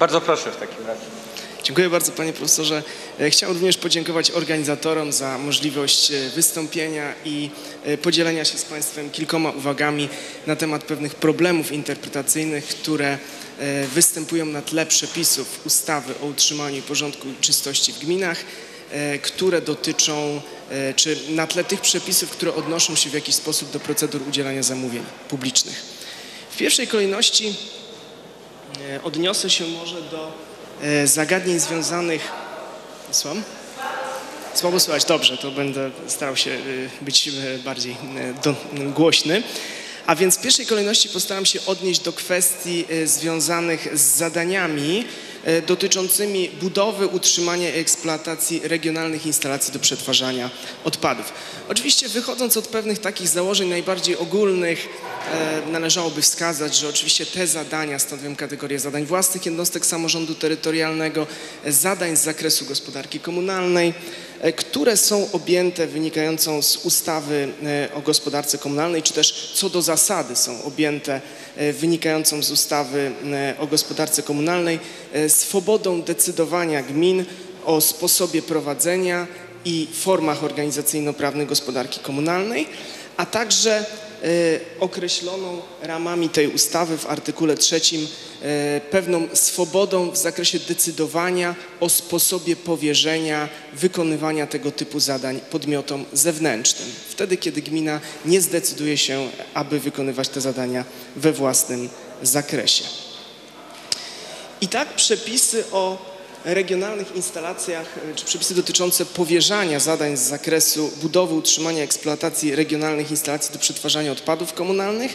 Bardzo proszę w takim razie. Dziękuję bardzo panie profesorze. E, Chciałem również podziękować organizatorom za możliwość e, wystąpienia i e, podzielenia się z państwem kilkoma uwagami na temat pewnych problemów interpretacyjnych, które występują na tle przepisów ustawy o utrzymaniu porządku i czystości w gminach, które dotyczą, czy na tle tych przepisów, które odnoszą się w jakiś sposób do procedur udzielania zamówień publicznych. W pierwszej kolejności Odniosę się może do e, zagadnień związanych. Słucham? Słabo słychać, dobrze, to będę starał się e, być e, bardziej e, głośny. A więc w pierwszej kolejności postaram się odnieść do kwestii e, związanych z zadaniami e, dotyczącymi budowy, utrzymania i eksploatacji regionalnych instalacji do przetwarzania odpadów. Oczywiście wychodząc od pewnych takich założeń najbardziej ogólnych, e, należałoby wskazać, że oczywiście te zadania stanowią kategorię zadań własnych jednostek samorządu terytorialnego, e, zadań z zakresu gospodarki komunalnej, e, które są objęte wynikającą z ustawy e, o gospodarce komunalnej, czy też co do zasady są objęte e, wynikającą z ustawy e, o gospodarce komunalnej, e, swobodą decydowania gmin o sposobie prowadzenia i formach organizacyjno-prawnych gospodarki komunalnej, a także e, określoną ramami tej ustawy w artykule trzecim e, pewną swobodą w zakresie decydowania o sposobie powierzenia wykonywania tego typu zadań podmiotom zewnętrznym. Wtedy, kiedy gmina nie zdecyduje się, aby wykonywać te zadania we własnym zakresie. I tak przepisy o regionalnych instalacjach, e, czy przepisy dotyczące powierzania zadań z zakresu budowy, utrzymania, eksploatacji regionalnych instalacji do przetwarzania odpadów komunalnych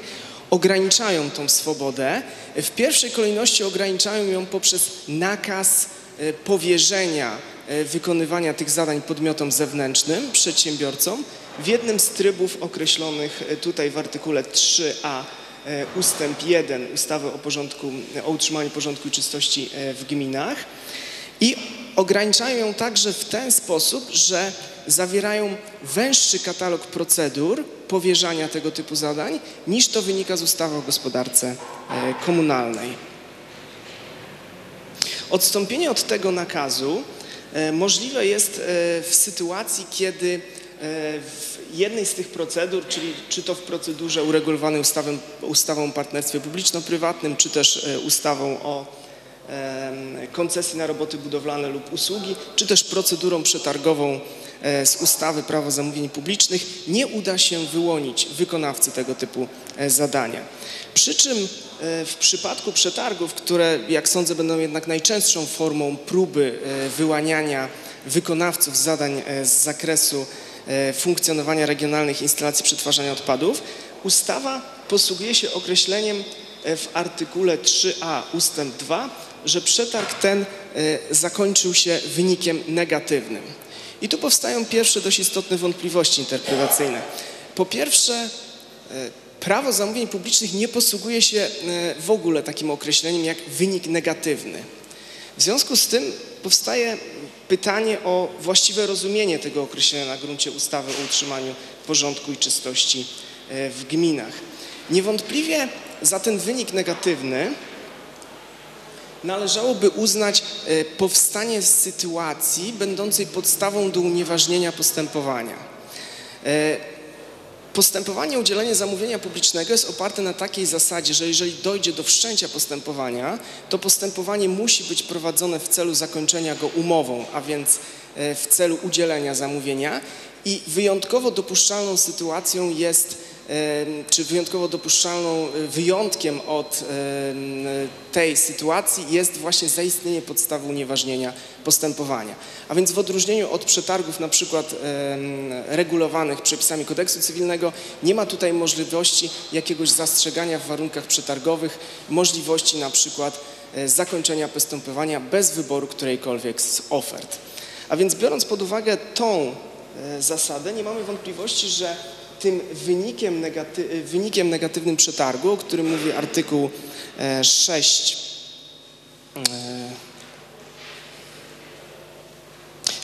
ograniczają tą swobodę. W pierwszej kolejności ograniczają ją poprzez nakaz e, powierzenia e, wykonywania tych zadań podmiotom zewnętrznym, przedsiębiorcom, w jednym z trybów określonych tutaj w artykule 3a e, ustęp 1 ustawy o, porządku, o utrzymaniu porządku i czystości w gminach i ograniczają ją także w ten sposób, że zawierają węższy katalog procedur powierzania tego typu zadań niż to wynika z ustawy o gospodarce e, komunalnej. Odstąpienie od tego nakazu e, możliwe jest e, w sytuacji, kiedy w jednej z tych procedur, czyli czy to w procedurze uregulowanej ustawą, ustawą o partnerstwie publiczno-prywatnym, czy też ustawą o koncesji na roboty budowlane lub usługi, czy też procedurą przetargową e, z ustawy Prawo zamówień publicznych nie uda się wyłonić wykonawcy tego typu e, zadania. Przy czym e, w przypadku przetargów, które jak sądzę będą jednak najczęstszą formą próby wyłaniania wykonawców zadań z zakresu funkcjonowania regionalnych instalacji przetwarzania odpadów, ustawa posługuje się określeniem w artykule 3a ustęp 2, że przetarg ten e, zakończył się wynikiem negatywnym. I tu powstają pierwsze dość istotne wątpliwości interpretacyjne. Po pierwsze, e, prawo zamówień publicznych nie posługuje się e, w ogóle takim określeniem jak wynik negatywny. W związku z tym powstaje pytanie o właściwe rozumienie tego określenia na gruncie ustawy o utrzymaniu porządku i czystości w gminach. Niewątpliwie za ten wynik negatywny należałoby uznać e, powstanie sytuacji będącej podstawą do unieważnienia postępowania. E, Postępowanie o udzielenie zamówienia publicznego jest oparte na takiej zasadzie, że jeżeli dojdzie do wszczęcia postępowania, to postępowanie musi być prowadzone w celu zakończenia go umową, a więc e, w celu udzielenia zamówienia i wyjątkowo dopuszczalną sytuacją jest, czy wyjątkowo dopuszczalną e, wyjątkiem od tej sytuacji jest właśnie zaistnienie podstawy unieważnienia postępowania. A więc w odróżnieniu od przetargów na przykład regulowanych przepisami kodeksu cywilnego nie ma tutaj możliwości jakiegoś zastrzegania w warunkach przetargowych, możliwości na przykład e, zakończenia postępowania bez wyboru którejkolwiek z ofert. A więc biorąc pod uwagę tą e, zasadę, nie mamy wątpliwości, że tym wynikiem, negaty, e, wynikiem negatywnym przetargu, o którym mówi artykuł e, 6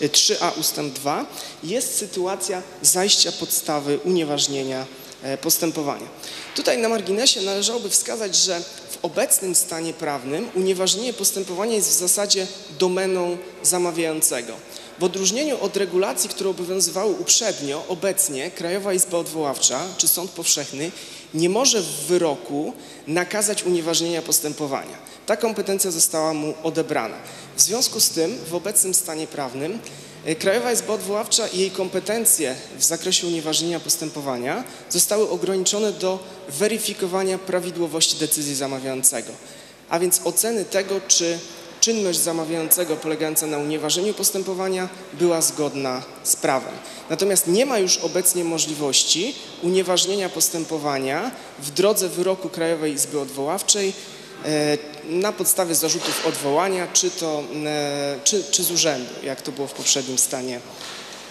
3a ustęp 2 jest sytuacja zajścia podstawy unieważnienia e, postępowania. Tutaj na marginesie należałoby wskazać, że w obecnym stanie prawnym unieważnienie postępowania jest w zasadzie domeną zamawiającego. W odróżnieniu od regulacji, które obowiązywały uprzednio, obecnie Krajowa Izba Odwoławcza czy Sąd Powszechny nie może w wyroku nakazać unieważnienia postępowania. Ta kompetencja została mu odebrana. W związku z tym w obecnym stanie prawnym e, Krajowa Izba Odwoławcza i jej kompetencje w zakresie unieważnienia postępowania zostały ograniczone do weryfikowania prawidłowości decyzji zamawiającego, a więc oceny tego, czy czynność zamawiającego polegająca na unieważnieniu postępowania była zgodna z prawem. Natomiast nie ma już obecnie możliwości unieważnienia postępowania w drodze wyroku Krajowej Izby Odwoławczej e, na podstawie zarzutów odwołania, czy, to, e, czy, czy z urzędu, jak to było w poprzednim stanie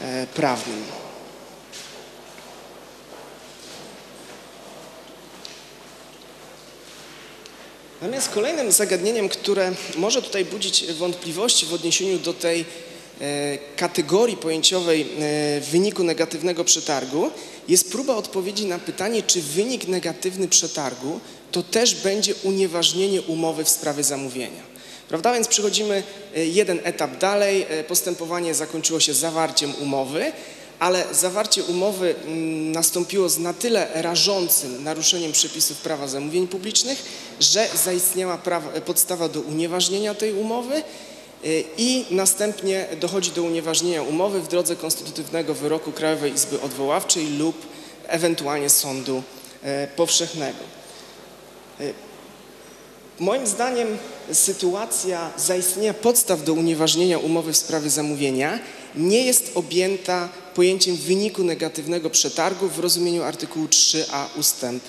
e, prawnym. Natomiast kolejnym zagadnieniem, które może tutaj budzić wątpliwości w odniesieniu do tej e, kategorii pojęciowej e, wyniku negatywnego przetargu, jest próba odpowiedzi na pytanie, czy wynik negatywny przetargu to też będzie unieważnienie umowy w sprawie zamówienia. Prawda? Więc przechodzimy e, jeden etap dalej. Postępowanie zakończyło się zawarciem umowy, ale zawarcie umowy mm, nastąpiło z na tyle rażącym naruszeniem przepisów prawa zamówień publicznych, że zaistniała prawa, podstawa do unieważnienia tej umowy y, i następnie dochodzi do unieważnienia umowy w drodze konstytutywnego wyroku Krajowej Izby Odwoławczej lub ewentualnie sądu e, powszechnego. Moim zdaniem sytuacja zaistnienia podstaw do unieważnienia umowy w sprawie zamówienia nie jest objęta pojęciem wyniku negatywnego przetargu w rozumieniu artykułu 3a ustęp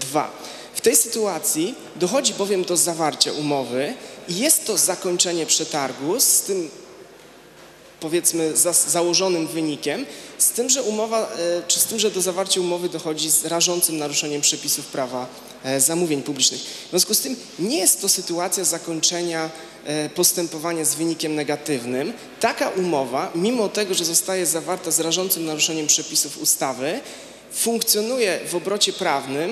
2. E, w tej sytuacji dochodzi bowiem do zawarcia umowy i jest to zakończenie przetargu z tym powiedzmy za, założonym wynikiem, z tym, że umowa, e, czy z tym, że do zawarcia umowy dochodzi z rażącym naruszeniem przepisów prawa zamówień publicznych. W związku z tym nie jest to sytuacja zakończenia e, postępowania z wynikiem negatywnym. Taka umowa, mimo tego, że zostaje zawarta z rażącym naruszeniem przepisów ustawy, funkcjonuje w obrocie prawnym,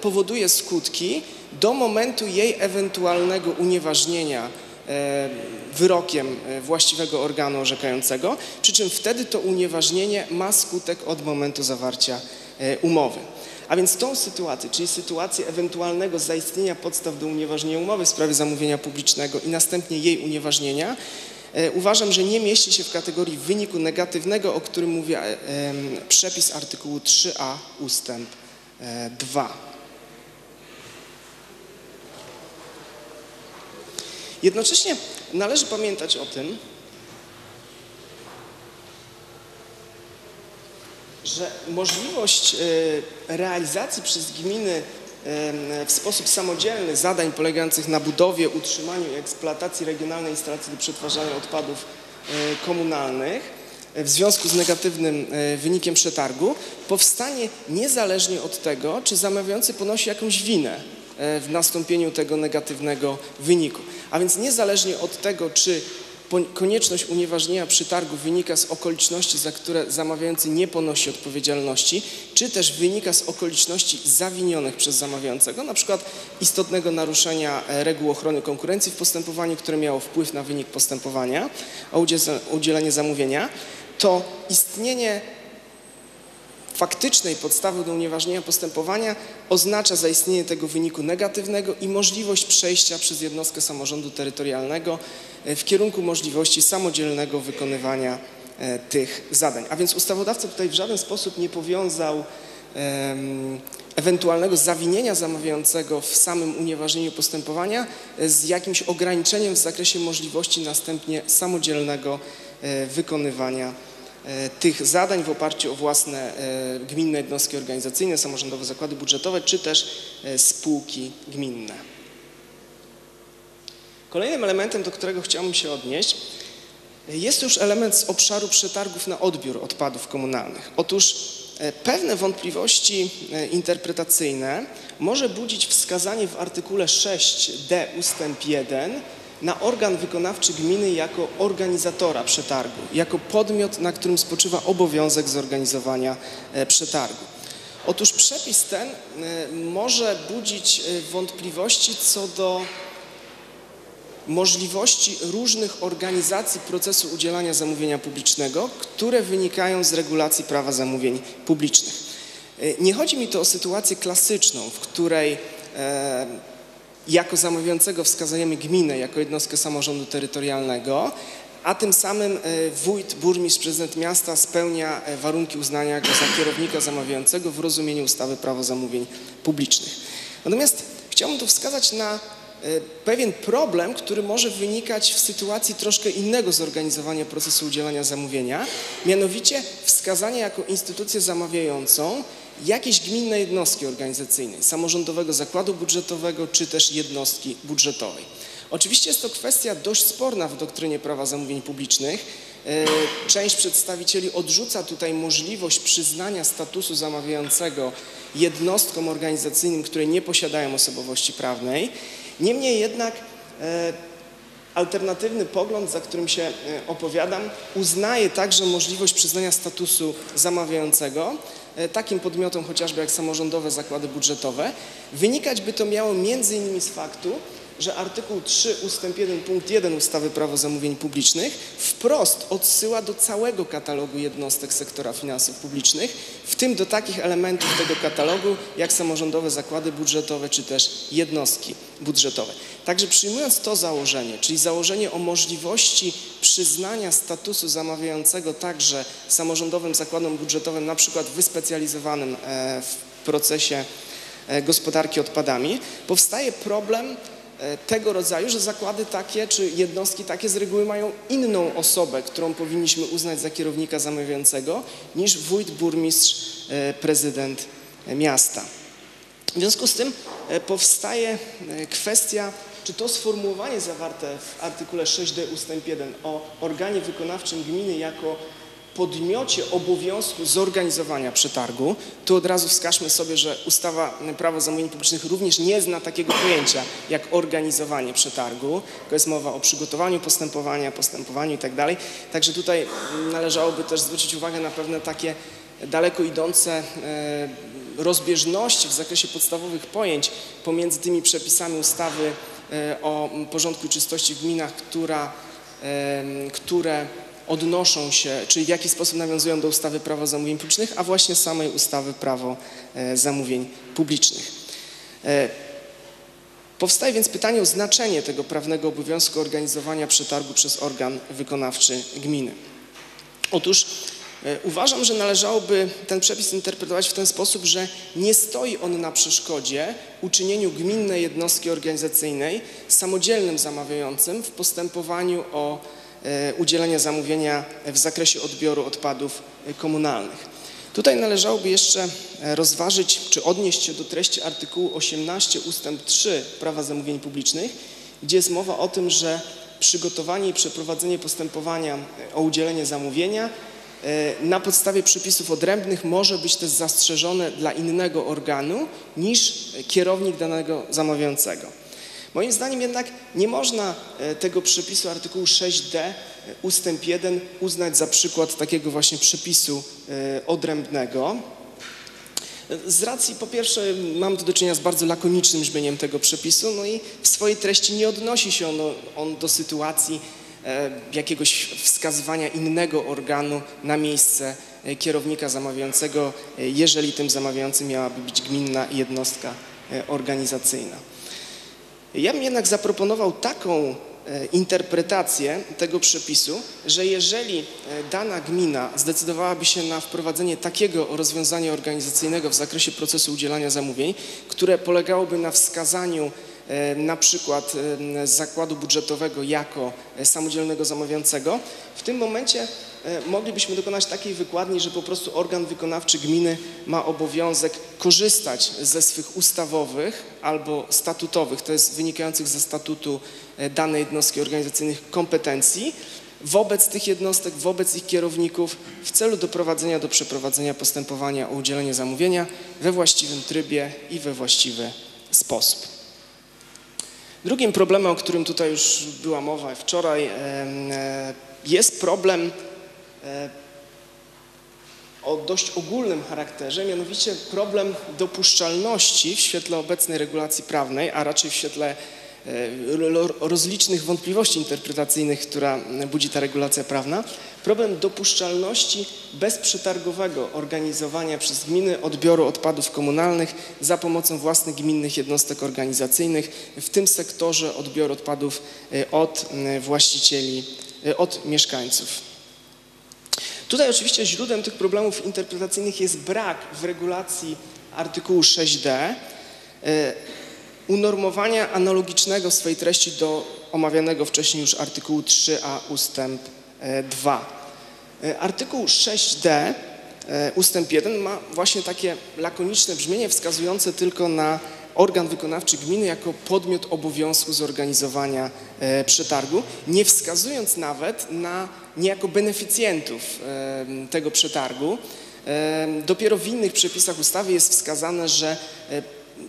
powoduje skutki do momentu jej ewentualnego unieważnienia E, wyrokiem e, właściwego organu orzekającego, przy czym wtedy to unieważnienie ma skutek od momentu zawarcia e, umowy. A więc tą sytuację, czyli sytuację ewentualnego zaistnienia podstaw do unieważnienia umowy w sprawie zamówienia publicznego i następnie jej unieważnienia, uważam, że nie mieści się w kategorii wyniku negatywnego, o którym mówi przepis artykułu 3a ustęp 2. Jednocześnie należy pamiętać o tym, że możliwość e, realizacji przez gminy e, w sposób samodzielny zadań polegających na budowie, utrzymaniu i eksploatacji regionalnej instalacji do przetwarzania odpadów e, komunalnych w związku z negatywnym wynikiem przetargu powstanie niezależnie od tego, czy zamawiający ponosi jakąś winę w nastąpieniu tego negatywnego wyniku. A więc niezależnie od tego, czy konieczność unieważnienia przetargu wynika z okoliczności, za które zamawiający nie ponosi odpowiedzialności, czy też wynika z okoliczności zawinionych przez zamawiającego, przykład istotnego naruszenia e, reguł ochrony konkurencji w postępowaniu, które miało wpływ na wynik postępowania o udzielenie zamówienia, to istnienie faktycznej podstawy do unieważnienia postępowania oznacza zaistnienie tego wyniku negatywnego i możliwość przejścia przez jednostkę samorządu terytorialnego e, w kierunku możliwości samodzielnego wykonywania e, tych zadań. A więc ustawodawca tutaj w żaden sposób nie powiązał ewentualnego zawinienia zamawiającego w samym unieważnieniu postępowania e, z jakimś ograniczeniem w zakresie możliwości następnie samodzielnego wykonywania tych zadań w oparciu o własne e, gminne jednostki organizacyjne, samorządowe zakłady budżetowe czy też e, spółki gminne. Kolejnym elementem, do którego chciałbym się odnieść, jest już element z obszaru przetargów na odbiór odpadów komunalnych. Otóż pewne wątpliwości interpretacyjne może budzić wskazanie w artykule 6d ustęp 1 na organ wykonawczy gminy jako organizatora przetargu, jako podmiot, na którym spoczywa obowiązek zorganizowania e, przetargu. Otóż przepis ten może budzić wątpliwości co do możliwości różnych organizacji procesu udzielania zamówienia publicznego, które wynikają z regulacji prawa zamówień publicznych. Nie chodzi mi tu o sytuację klasyczną, w której e, jako zamawiającego wskazujemy gminę jako jednostkę samorządu terytorialnego, a tym samym e, wójt, burmistrz, prezydent miasta spełnia e, warunki uznania go za kierownika zamawiającego w rozumieniu ustawy Prawo zamówień publicznych. Natomiast chciałbym tu wskazać na E, pewien problem, który może wynikać w sytuacji troszkę innego zorganizowania procesu udzielania zamówienia, mianowicie wskazania jako instytucję zamawiającą jakiejś gminnej jednostki organizacyjnej, samorządowego zakładu budżetowego czy też jednostki budżetowej. Oczywiście jest to kwestia dość sporna w doktrynie prawa zamówień publicznych. E, część przedstawicieli odrzuca tutaj możliwość przyznania statusu zamawiającego jednostkom organizacyjnym, które nie posiadają osobowości prawnej. Niemniej jednak e, alternatywny pogląd, za którym się e, opowiadam, uznaje także możliwość przyznania statusu zamawiającego takim podmiotom chociażby jak samorządowe zakłady budżetowe. Wynikać by to miało między innymi z faktu, że artykuł 3 ustęp 1 punkt 1 ustawy Prawo zamówień publicznych wprost odsyła do całego katalogu jednostek sektora finansów publicznych, w tym do takich elementów tego katalogu jak samorządowe zakłady budżetowe czy też jednostki budżetowe. Także przyjmując to założenie, czyli założenie o możliwości przyznania statusu zamawiającego także samorządowym zakładom budżetowym, na przykład wyspecjalizowanym e, w procesie e, gospodarki odpadami, powstaje problem tego rodzaju, że zakłady takie czy jednostki takie z reguły mają inną osobę, którą powinniśmy uznać za kierownika zamawiającego niż wójt, burmistrz, e, prezydent miasta. W związku z tym e, powstaje kwestia, czy to sformułowanie zawarte w artykule 6d ustęp 1 o organie wykonawczym gminy jako podmiocie obowiązku zorganizowania przetargu, tu od razu wskażmy sobie, że ustawa Prawo zamówień publicznych również nie zna takiego pojęcia jak organizowanie przetargu, to jest mowa o przygotowaniu postępowania, postępowaniu itd. Tak Także tutaj należałoby też zwrócić uwagę na pewne takie daleko idące e, rozbieżności w zakresie podstawowych pojęć pomiędzy tymi przepisami ustawy e, o porządku i czystości w gminach, która, które odnoszą się, czyli w jaki sposób nawiązują do ustawy Prawo zamówień publicznych, a właśnie samej ustawy Prawo e, zamówień publicznych. E, powstaje więc pytanie o znaczenie tego prawnego obowiązku organizowania przetargu przez organ wykonawczy gminy. Otóż e, uważam, że należałoby ten przepis interpretować w ten sposób, że nie stoi on na przeszkodzie uczynieniu gminnej jednostki organizacyjnej samodzielnym zamawiającym w postępowaniu o udzielenia zamówienia w zakresie odbioru odpadów komunalnych. Tutaj należałoby jeszcze e, rozważyć, czy odnieść się do treści artykułu 18 ustęp 3 Prawa Zamówień Publicznych, gdzie jest mowa o tym, że przygotowanie i przeprowadzenie postępowania e, o udzielenie zamówienia na podstawie przepisów odrębnych może być też zastrzeżone dla innego organu niż kierownik danego zamawiającego. Moim zdaniem jednak nie można e, tego przepisu artykułu 6d e, ustęp 1 uznać za przykład takiego właśnie przepisu e, odrębnego. Z racji po pierwsze mam do czynienia z bardzo lakonicznym brzmieniem tego przepisu, no i w swojej treści nie odnosi się on, on do sytuacji jakiegoś wskazywania innego organu na miejsce kierownika zamawiającego, jeżeli tym zamawiającym miałaby być gminna jednostka organizacyjna. Ja bym jednak zaproponował taką e, interpretację tego przepisu, że jeżeli e, dana gmina zdecydowałaby się na wprowadzenie takiego rozwiązania organizacyjnego w zakresie procesu udzielania zamówień, które polegałoby na wskazaniu e, na przykład zakładu budżetowego jako samodzielnego zamawiającego, w tym momencie moglibyśmy dokonać takiej wykładni, że po prostu organ wykonawczy gminy ma obowiązek korzystać ze swych ustawowych albo statutowych, to jest wynikających ze statutu e, danej jednostki organizacyjnych kompetencji wobec tych jednostek, wobec ich kierowników w celu doprowadzenia do przeprowadzenia postępowania o udzielenie zamówienia we właściwym trybie i we właściwy sposób. Drugim problemem, o którym tutaj już była mowa wczoraj, e, jest problem E, o dość ogólnym charakterze, mianowicie problem dopuszczalności w świetle obecnej regulacji prawnej, a raczej w świetle e, rozlicznych wątpliwości interpretacyjnych, która budzi ta regulacja prawna, problem dopuszczalności bezprzetargowego organizowania przez gminy odbioru odpadów komunalnych za pomocą własnych gminnych jednostek organizacyjnych w tym sektorze odbioru odpadów e, od właścicieli, e, od mieszkańców. Tutaj oczywiście źródłem tych problemów interpretacyjnych jest brak w regulacji artykułu 6d e, unormowania analogicznego w swojej treści do omawianego wcześniej już artykułu 3a ustęp 2. E, e, artykuł 6d ustęp 1 ma właśnie takie lakoniczne brzmienie wskazujące tylko na organ wykonawczy gminy jako podmiot obowiązku zorganizowania e, przetargu, nie wskazując nawet na niejako beneficjentów e, tego przetargu. E, dopiero w innych przepisach ustawy jest wskazane, że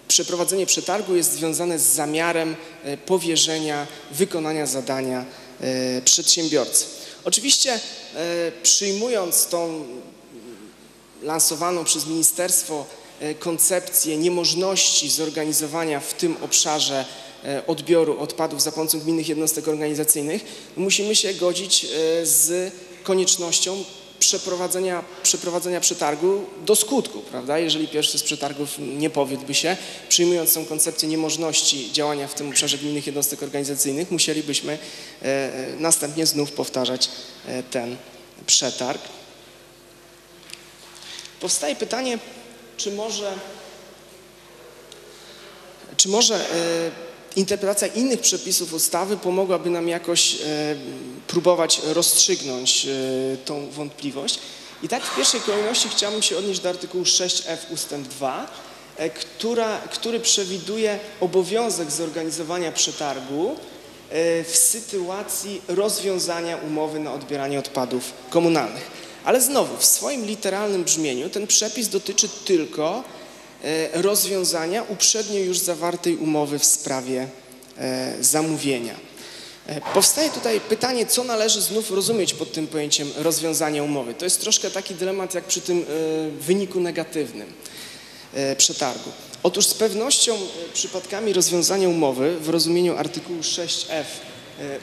przeprowadzenie przetargu jest związane z zamiarem powierzenia wykonania zadania przedsiębiorcy. Oczywiście przyjmując tą lansowaną przez ministerstwo koncepcję niemożności zorganizowania w tym obszarze e, odbioru odpadów za pomocą gminnych jednostek organizacyjnych, musimy się godzić e, z koniecznością przeprowadzenia, przeprowadzenia przetargu do skutku, prawda? Jeżeli pierwszy z przetargów nie powiódłby się, przyjmując tą koncepcję niemożności działania w tym obszarze gminnych jednostek organizacyjnych, musielibyśmy następnie znów powtarzać ten przetarg. Powstaje pytanie, czy może, czy może e, interpretacja innych przepisów ustawy pomogłaby nam jakoś e, próbować rozstrzygnąć e, tą wątpliwość. I tak w pierwszej kolejności chciałbym się odnieść do artykułu 6f ustęp 2, która, który przewiduje obowiązek zorganizowania przetargu w sytuacji rozwiązania umowy na odbieranie odpadów komunalnych. Ale znowu, w swoim literalnym brzmieniu ten przepis dotyczy tylko e, rozwiązania uprzednio już zawartej umowy w sprawie e, zamówienia. E, powstaje tutaj pytanie, co należy znów rozumieć pod tym pojęciem rozwiązania umowy. To jest troszkę taki dylemat jak przy tym wyniku negatywnym przetargu. Otóż z pewnością przypadkami rozwiązania umowy w rozumieniu artykułu 6f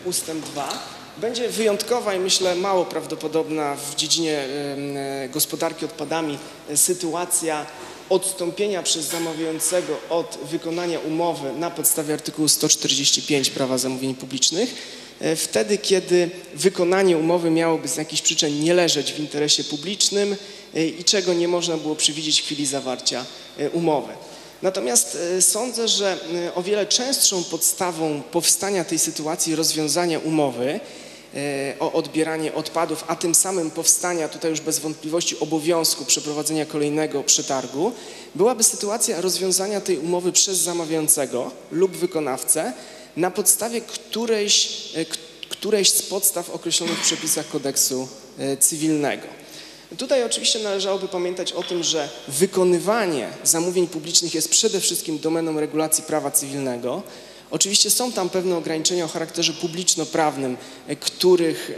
ustęp 2 będzie wyjątkowa i myślę mało prawdopodobna w dziedzinie e, gospodarki odpadami e, sytuacja odstąpienia przez zamawiającego od wykonania umowy na podstawie artykułu 145 prawa zamówień publicznych, e, wtedy kiedy wykonanie umowy miałoby z jakichś przyczyn nie leżeć w interesie publicznym i czego nie można było przewidzieć w chwili zawarcia umowy. Natomiast sądzę, że o wiele częstszą podstawą powstania tej sytuacji rozwiązania umowy o odbieranie odpadów, a tym samym powstania tutaj już bez wątpliwości obowiązku przeprowadzenia kolejnego przetargu, byłaby sytuacja rozwiązania tej umowy przez zamawiającego lub wykonawcę na podstawie którejś, e, którejś z podstaw określonych w przepisach kodeksu e, cywilnego. Tutaj oczywiście należałoby pamiętać o tym, że wykonywanie zamówień publicznych jest przede wszystkim domeną regulacji prawa cywilnego, Oczywiście są tam pewne ograniczenia o charakterze publiczno-prawnym, e, których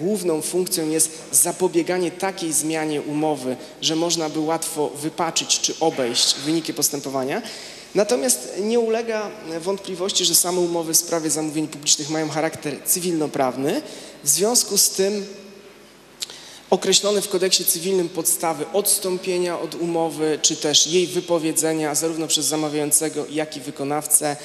główną funkcją jest zapobieganie takiej zmianie umowy, że można by łatwo wypaczyć czy obejść wyniki postępowania. Natomiast nie ulega wątpliwości, że same umowy w sprawie zamówień publicznych mają charakter cywilnoprawny. W związku z tym określone w kodeksie cywilnym podstawy odstąpienia od umowy, czy też jej wypowiedzenia zarówno przez zamawiającego, jak i wykonawcę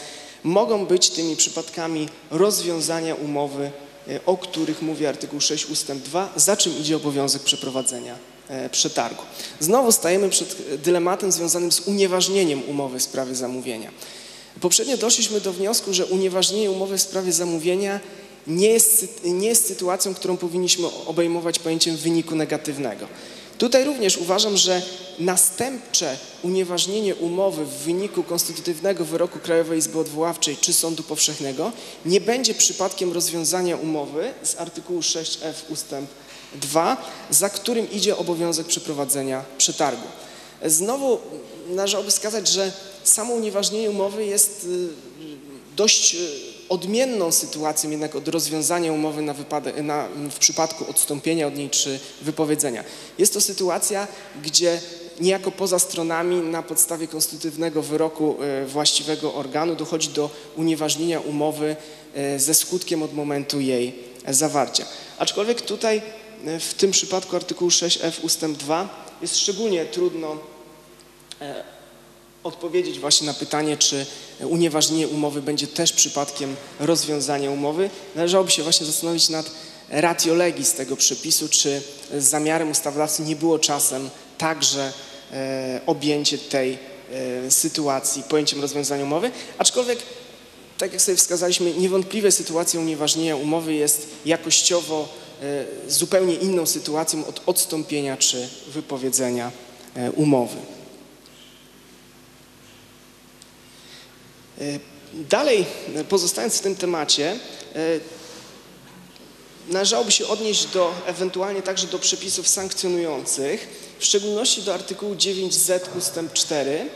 mogą być tymi przypadkami rozwiązania umowy, e, o których mówi artykuł 6 ustęp 2, za czym idzie obowiązek przeprowadzenia e, przetargu. Znowu stajemy przed dylematem związanym z unieważnieniem umowy w sprawie zamówienia. Poprzednio doszliśmy do wniosku, że unieważnienie umowy w sprawie zamówienia nie jest, nie jest sytuacją, którą powinniśmy obejmować pojęciem wyniku negatywnego. Tutaj również uważam, że następcze unieważnienie umowy w wyniku konstytutywnego wyroku Krajowej Izby Odwoławczej czy Sądu Powszechnego nie będzie przypadkiem rozwiązania umowy z artykułu 6f ustęp 2, za którym idzie obowiązek przeprowadzenia przetargu. Znowu należałoby wskazać, że samo unieważnienie umowy jest y, dość y, odmienną sytuacją jednak od rozwiązania umowy na wypadek, na, w przypadku odstąpienia od niej czy wypowiedzenia. Jest to sytuacja, gdzie niejako poza stronami na podstawie konstytutywnego wyroku e, właściwego organu dochodzi do unieważnienia umowy e, ze skutkiem od momentu jej zawarcia. Aczkolwiek tutaj e, w tym przypadku artykułu 6f ustęp 2 jest szczególnie trudno odpowiedzieć właśnie na pytanie, czy unieważnienie umowy będzie też przypadkiem rozwiązania umowy. Należałoby się właśnie zastanowić nad ratio legis tego przepisu, czy zamiarem ustawodawcy nie było czasem także e, objęcie tej e, sytuacji pojęciem rozwiązania umowy, aczkolwiek tak jak sobie wskazaliśmy, niewątpliwie sytuacja unieważnienia umowy jest jakościowo e, zupełnie inną sytuacją od odstąpienia czy wypowiedzenia umowy. Dalej, e, pozostając w tym temacie, e, należałoby się odnieść do, ewentualnie także do przepisów sankcjonujących, w szczególności do artykułu 9z ustęp 4,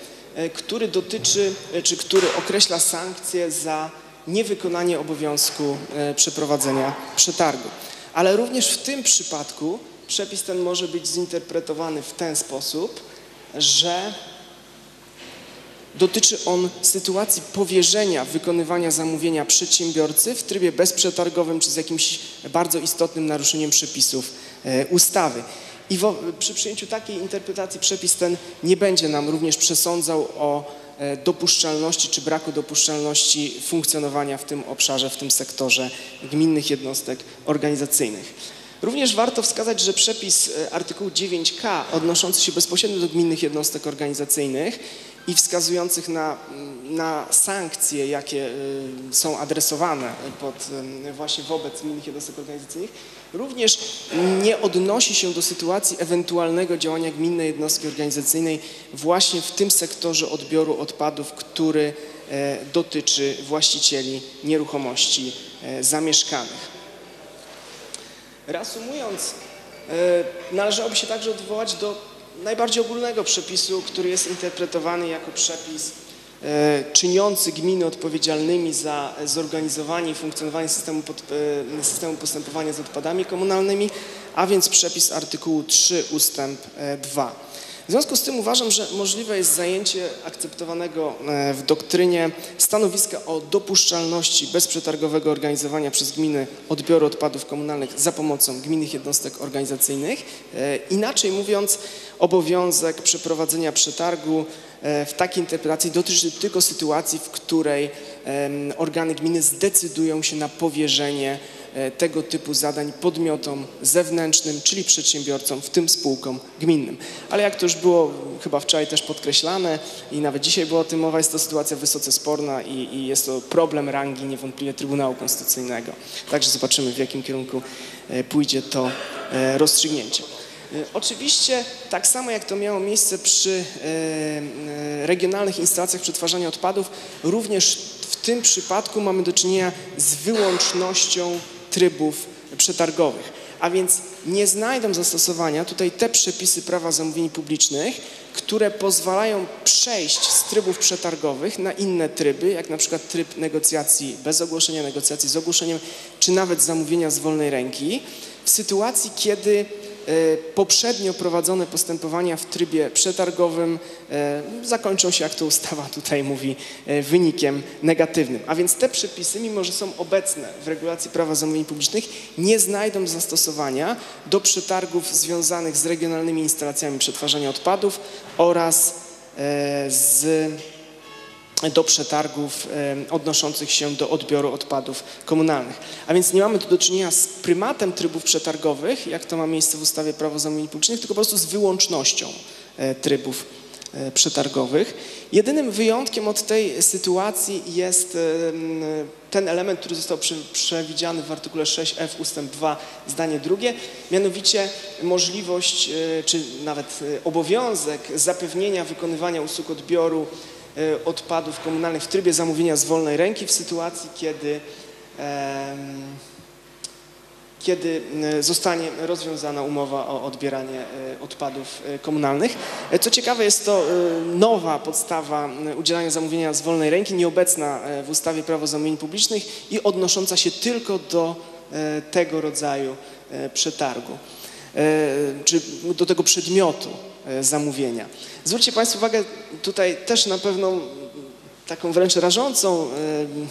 który dotyczy, czy który określa sankcje za niewykonanie obowiązku przeprowadzenia przetargu. Ale również w tym przypadku przepis ten może być zinterpretowany w ten sposób, że Dotyczy on sytuacji powierzenia wykonywania zamówienia przedsiębiorcy w trybie bezprzetargowym czy z jakimś bardzo istotnym naruszeniem przepisów e, ustawy. I wo, przy przyjęciu takiej interpretacji przepis ten nie będzie nam również przesądzał o e, dopuszczalności czy braku dopuszczalności funkcjonowania w tym obszarze, w tym sektorze gminnych jednostek organizacyjnych. Również warto wskazać, że przepis e, artykułu 9k odnoszący się bezpośrednio do gminnych jednostek organizacyjnych i wskazujących na, na sankcje, jakie y, są adresowane pod, y, właśnie wobec gminnych jednostek organizacyjnych, również nie odnosi się do sytuacji ewentualnego działania gminnej jednostki organizacyjnej właśnie w tym sektorze odbioru odpadów, który e, dotyczy właścicieli nieruchomości e, zamieszkanych. Reasumując, e, należałoby się także odwołać do najbardziej ogólnego przepisu, który jest interpretowany jako przepis e, czyniący gminy odpowiedzialnymi za zorganizowanie i funkcjonowanie systemu, pod, e, systemu postępowania z odpadami komunalnymi, a więc przepis artykułu 3 ustęp 2. E, w związku z tym uważam, że możliwe jest zajęcie akceptowanego w doktrynie stanowiska o dopuszczalności bezprzetargowego organizowania przez gminy odbioru odpadów komunalnych za pomocą gminnych jednostek organizacyjnych. Inaczej mówiąc, obowiązek przeprowadzenia przetargu e, w takiej interpretacji dotyczy tylko sytuacji, w której organy gminy zdecydują się na powierzenie e, tego typu zadań podmiotom zewnętrznym, czyli przedsiębiorcom, w tym spółkom gminnym. Ale jak to już było chyba wczoraj też podkreślane i nawet dzisiaj było o tym mowa, jest to sytuacja wysoce sporna i, i jest to problem rangi niewątpliwie Trybunału Konstytucyjnego. Także zobaczymy, w jakim kierunku e, pójdzie to rozstrzygnięcie. E, oczywiście, tak samo jak to miało miejsce przy e, e, regionalnych instalacjach przetwarzania odpadów, również w tym przypadku mamy do czynienia z wyłącznością trybów przetargowych. A więc nie znajdą zastosowania tutaj te przepisy prawa zamówień publicznych, które pozwalają przejść z trybów przetargowych na inne tryby, jak na przykład tryb negocjacji bez ogłoszenia, negocjacji z ogłoszeniem, czy nawet zamówienia z wolnej ręki, w sytuacji, kiedy poprzednio prowadzone postępowania w trybie przetargowym e, zakończą się, jak to ustawa tutaj mówi, e, wynikiem negatywnym. A więc te przepisy, mimo że są obecne w regulacji prawa zamówień publicznych, nie znajdą zastosowania do przetargów związanych z regionalnymi instalacjami przetwarzania odpadów oraz z do przetargów odnoszących się do odbioru odpadów komunalnych. A więc nie mamy tu do czynienia z prymatem trybów przetargowych, jak to ma miejsce w ustawie Prawo zamówień publicznych, tylko po prostu z wyłącznością e, trybów e, przetargowych. Jedynym wyjątkiem od tej sytuacji jest ten element, który został przewidziany w artykule 6f ustęp 2 zdanie drugie, mianowicie możliwość e, czy nawet obowiązek zapewnienia wykonywania usług odbioru odpadów komunalnych w trybie zamówienia z wolnej ręki w sytuacji, kiedy kiedy e, zostanie rozwiązana umowa o odbieranie e, odpadów e, komunalnych. E, Co ciekawe, jest to e, nowa podstawa e, udzielania zamówienia z wolnej ręki, nieobecna e, w ustawie Prawo zamówień publicznych i odnosząca się tylko do e, tego rodzaju e, przetargu, e, czy do tego przedmiotu e, zamówienia. Zwróćcie Państwo uwagę tutaj też na pewną taką wręcz rażącą e,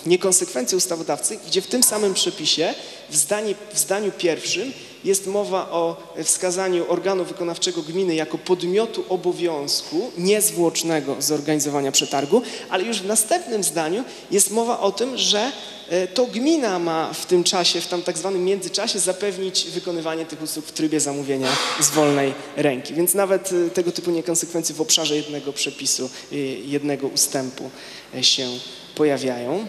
niekonsekwencję ustawodawcy, gdzie w tym samym przepisie w, zdanie, w zdaniu pierwszym jest mowa o wskazaniu organu wykonawczego gminy jako podmiotu obowiązku niezwłocznego zorganizowania przetargu, ale już w następnym zdaniu jest mowa o tym, że e, to gmina ma w tym czasie, w tam tak zwanym międzyczasie zapewnić wykonywanie tych usług w trybie zamówienia z wolnej ręki. Więc nawet e, tego typu niekonsekwencje w obszarze jednego przepisu, e, jednego ustępu e, się pojawiają.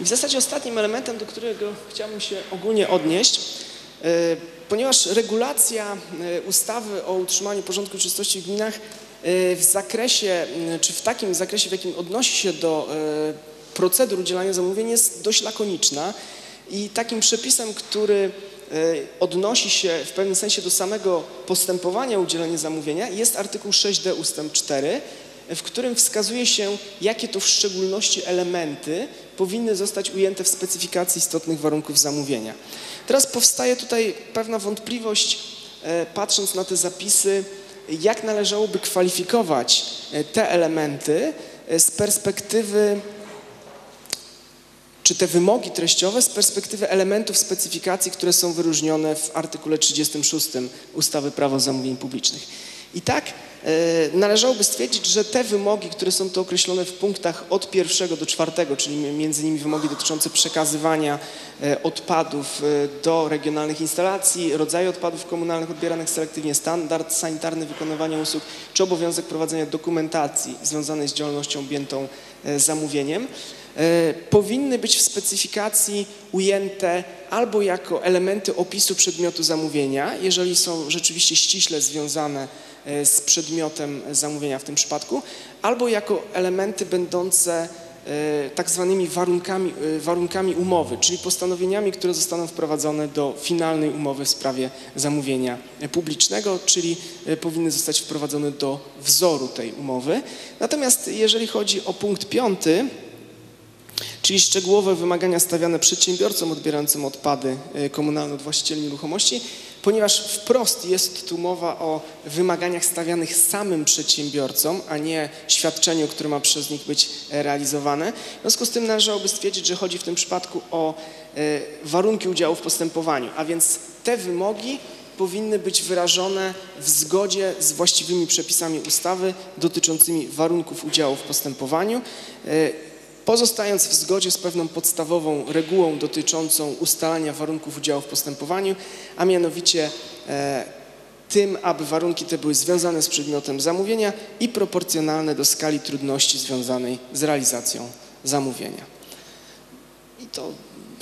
I w zasadzie ostatnim elementem, do którego chciałbym się ogólnie odnieść, e, ponieważ regulacja e, ustawy o utrzymaniu porządku i czystości w gminach e, w zakresie, czy w takim zakresie, w jakim odnosi się do e, procedur udzielania zamówień jest dość lakoniczna i takim przepisem, który e, odnosi się w pewnym sensie do samego postępowania o udzielenie zamówienia jest artykuł 6d ustęp 4, w którym wskazuje się, jakie to w szczególności elementy powinny zostać ujęte w specyfikacji istotnych warunków zamówienia. Teraz powstaje tutaj pewna wątpliwość, e, patrząc na te zapisy, jak należałoby kwalifikować e, te elementy z perspektywy czy te wymogi treściowe z perspektywy elementów specyfikacji, które są wyróżnione w artykule 36 ustawy Prawo zamówień publicznych. I tak e, należałoby stwierdzić, że te wymogi, które są tu określone w punktach od pierwszego do czwartego, czyli między innymi wymogi dotyczące przekazywania e, odpadów e, do regionalnych instalacji, rodzaju odpadów komunalnych odbieranych selektywnie, standard sanitarny wykonywania usług, czy obowiązek prowadzenia dokumentacji związanej z działalnością objętą zamówieniem, powinny być w specyfikacji ujęte albo jako elementy opisu przedmiotu zamówienia, jeżeli są rzeczywiście ściśle związane e, z przedmiotem zamówienia w tym przypadku, albo jako elementy będące e, tak zwanymi warunkami, e, warunkami umowy, czyli postanowieniami, które zostaną wprowadzone do finalnej umowy w sprawie zamówienia e, publicznego, czyli e, powinny zostać wprowadzone do wzoru tej umowy. Natomiast jeżeli chodzi o punkt piąty, czyli szczegółowe wymagania stawiane przedsiębiorcom odbierającym odpady e, komunalne od właścicieli nieruchomości, ponieważ wprost jest tu mowa o wymaganiach stawianych samym przedsiębiorcom, a nie świadczeniu, które ma przez nich być e, realizowane. W związku z tym należałoby stwierdzić, że chodzi w tym przypadku o e, warunki udziału w postępowaniu, a więc te wymogi powinny być wyrażone w zgodzie z właściwymi przepisami ustawy dotyczącymi warunków udziału w postępowaniu. Pozostając w zgodzie z pewną podstawową regułą dotyczącą ustalania warunków udziału w postępowaniu, a mianowicie e, tym, aby warunki te były związane z przedmiotem zamówienia i proporcjonalne do skali trudności związanej z realizacją zamówienia. I to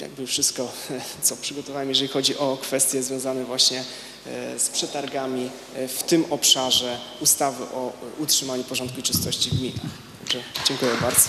jakby wszystko, co przygotowałem, jeżeli chodzi o kwestie związane właśnie e, z przetargami e, w tym obszarze ustawy o utrzymaniu porządku i czystości w gminach. Dziękuję bardzo.